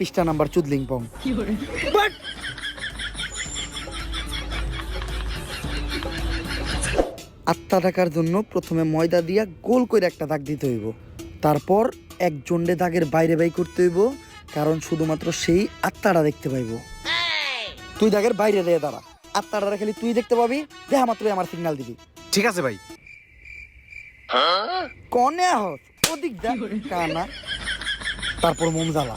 পৃষ্ঠা নাম্বার চুদলিং পং আত্মা টাকার জন্য প্রথমে ময়দা দিয়া গোল করে একটা দাগ দিতে হইব। তারপর এক জন্ডে দাগের বাইরে বাই করতে হইব কারণ শুধুমাত্র সেই আত্মাটা দেখতে পাইব। তুই দাগের বাইরে দিয়ে দাঁড়া। আত্মাটা খালি তুই দেখতে পাবি দেখা মাত্রই আমার সিগন্যাল দিবি। ঠিক আছে ভাই। কনে আহত ওদিক যা কানা। তারপর মোম জ্বালা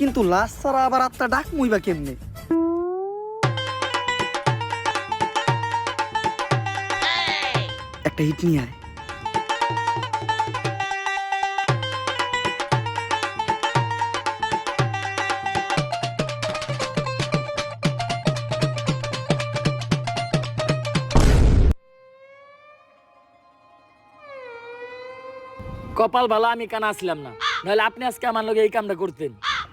কিন্তু লাশ ছাড়া আবার আত্মা ডাক মুইবা কেমনে? একটা হিট নিয়ে আয়। কপাল ভালো আমি কানা আসলাম না। নাহলে আপনি আজকে আমার লগে এই কামটা করতেন।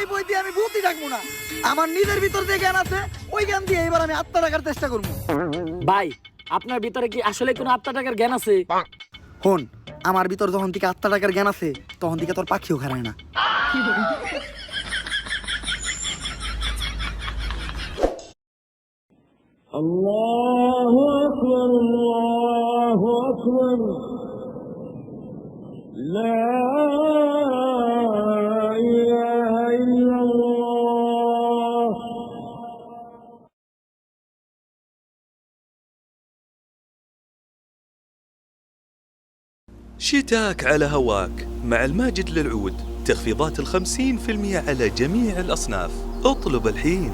এই বই দিয়ে আমি ভূতি ডাকবো না। আমার নিজের ভিতর যে জ্ঞান আছে ওই জ্ঞান দিয়ে এবার আমি আত্মা ডাকার চেষ্টা করব। ভাই আপনার ভিতরে কি আসলে কোনো আত্মা টাকার জ্ঞান আছে? হন আমার ভিতর যখন থেকে আত্মা টাকার জ্ঞান আছে তখন থেকে তোর পাখিও খারায় না। شتاك على هواك مع الماجد للعود تخفيضات الخمسين في المية على جميع الأصناف اطلب الحين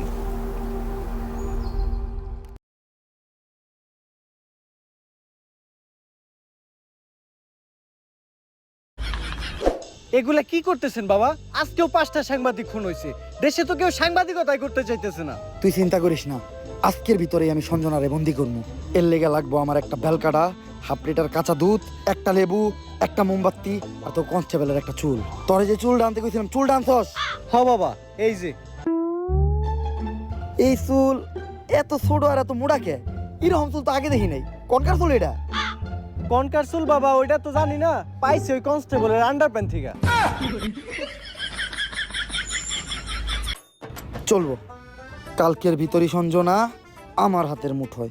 এগুলা কি করতেছেন বাবা আজকেও পাঁচটা সাংবাদিক খুন হয়েছে দেশে তো কেউ সাংবাদিকতাই করতে চাইতেছে না তুই চিন্তা করিস না আজকের ভিতরেই আমি সঞ্জনারে বন্দি করবো এর লেগে লাগবো আমার একটা বেলকাটা হাফ লিটার কাঁচা দুধ একটা লেবু একটা মোমবাতি আর তো কনস্টেবলের একটা চুল। তোরে যে চুল ডানতে কইছিলাম চুল ডানছস? হ বাবা এই যে। এই চুল এত ছোট আর এত মোড়া কে? এরকম চুল তো আগে দেখি নাই। কনকার চুল এটা? কনকার চুল বাবা ওইটা তো জানি না। পাইছি ওই কনস্টেবলের আন্ডার প্যান্ট থেকে। চলবো। কালকের ভিতরই সঞ্জনা আমার হাতের মুঠোয়।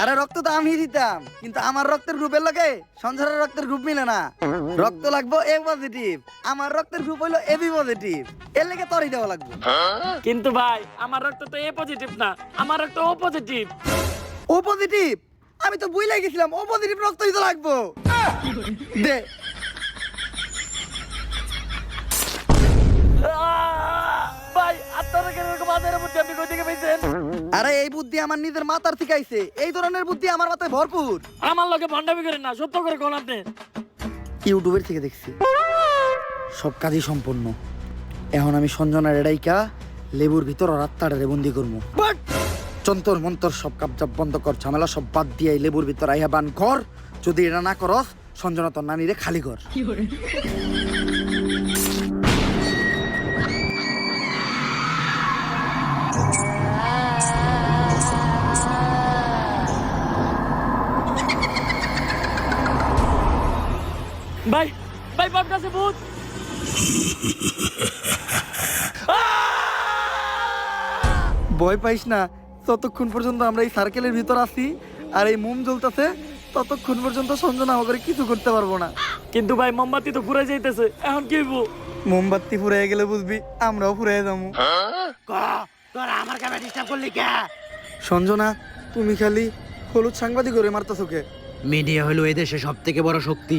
আরে রক্ত তো আমি দিতাম কিন্তু আমার রক্তের গ্রুপের লোকে সঞ্জয়ের রক্তের গ্রুপ মিলে না। রক্ত লাগবো এ পজিটিভ আমার রক্তের গ্রুপ হইল বি পজিটিভ এর লেগে তরি দেওয়া লাগবে। কিন্তু ভাই আমার রক্ত তো এ পজিটিভ না আমার রক্ত ও পজিটিভ ও পজিটিভ আমি তো বুঝলে গেছিলাম ও পজিটিভ রক্তই তো লাগবো। দে আপনারা কেন এরকম আদের মধ্যে আপনি কই থেকে পেয়েছেন? আরে এই বুদ্ধি আমার নিজের মাথার থেকে আইছে। এই ধরনের বুদ্ধি আমার মাথায় ভরপুর। আমার লগে ভন্ডামি করেন না সত্য করে কোন আপনি? ইউটিউবের থেকে দেখছি। সব কাজই সম্পূর্ণ। এখন আমি সঞ্জনা রেডাইকা লেবুর ভিতর রাত্তাড়ারে বন্দি করব। চন্তর মন্তর সব কাপজাপ বন্ধ কর ঝামেলা সব বাদ দিয়ে এই লেবুর ভিতর আইয়া বান কর। যদি এটা না করস সঞ্জনা তোর নানিরে খালি কর? ভাই ভাই বাপ কাছে ভূত। ভয় পাইস না ততক্ষণ পর্যন্ত আমরা এই সার্কেলের ভিতর আছি আর এই মোম জ্বলতেছে ততক্ষণ পর্যন্ত সঞ্জনা আমাকে কিছু করতে পারব না। কিন্তু ভাই মোমবাতি তো ফুরাই যাইতেছে এখন কি হইব? মোমবাতি ফুরাই গেলে বুঝবি আমরাও ফুরাই যাব। তোরা আমার কামে ডিস্টার্ব করলি কে? সঞ্জনা তুমি খালি হলুদ সাংবাদিক করে মারতেছো কে? মিডিয়া হলো এদেশে সব থেকে বড় শক্তি।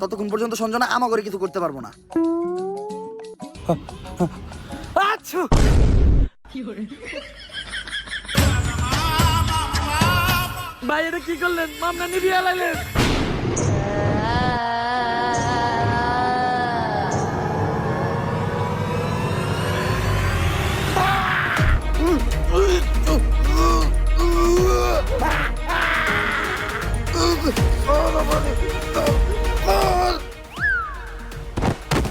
ততক্ষণ পর্যন্ত সঞ্জনা আমা করে কিছু করতে পারব না। আচ্ছা। ভাই, এটা কি করলেন? মামলা নিবি আলাইলেন